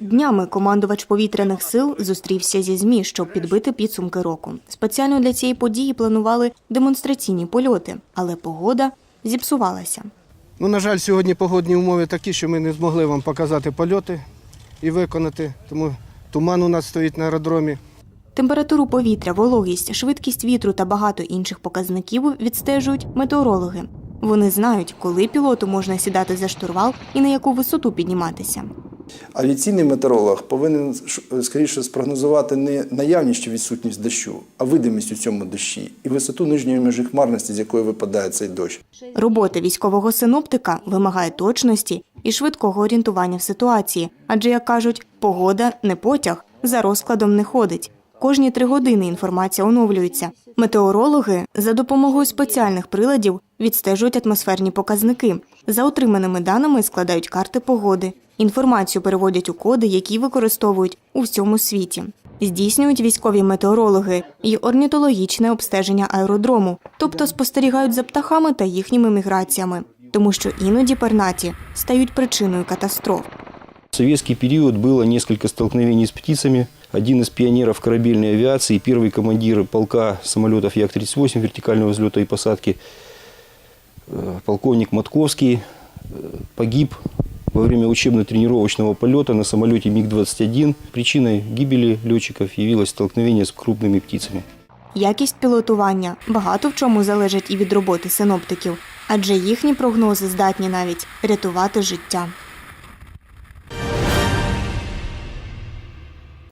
Днями командувач повітряних сил зустрівся зі ЗМІ, щоб підбити підсумки року. Спеціально для цієї події планували демонстраційні польоти, але погода зіпсувалася. Ну, на жаль, сьогодні погодні умови такі, що ми не змогли вам показати польоти і виконати, тому туман у нас стоїть на аеродромі. Температуру повітря, вологість, швидкість вітру та багато інших показників відстежують метеорологи. Вони знають, коли пілоту можна сідати за штурвал і на яку висоту підніматися. Авіаційний метеоролог повинен скоріше спрогнозувати не наявність чи відсутність дощу, а видимість у цьому дощі і висоту нижньої межі хмарності, з якої випадає цей дощ. Робота військового синоптика вимагає точності і швидкого орієнтування в ситуації, адже, як кажуть, погода не потяг, за розкладом не ходить. Кожні три години інформація оновлюється. Метеорологи за допомогою спеціальних приладів відстежують атмосферні показники. За отриманими даними складають карти погоди. Інформацію переводять у коди, які використовують у всьому світі. Здійснюють військові метеорологи і орнітологічне обстеження аеродрому, тобто спостерігають за птахами та їхніми міграціями, тому що іноді пернаті стають причиною катастроф. В советский период было несколько столкновений с птицами. Один из пионеров корабельной авиации, первый командир полка самолетов Як-38 вертикального взлета и посадки, э, полковник Матковский, э, погиб во время учебно-тренировочного полета на самолете МиГ-21. Причиной гибели летчиков явилось столкновение с крупными птицами. Якість пілотування багато в чому залежить і від роботи синоптиків, адже їхні прогнози здатні навіть рятувати життя.